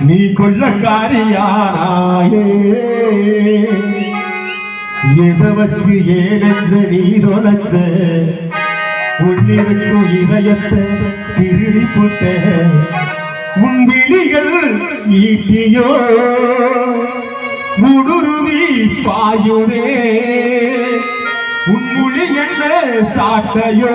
நீ கொள்ளக்காரியானாயே எதை வச்சு ஏனஞ்ச நீ தொலைச்ச? உன்னிருக்கும் இதயத்தை திருடி போட்ட உன் விழிகள் ஈட்டியோ? முடுருவி பாயுவே உன் மொழி என்ன சாட்டையோ?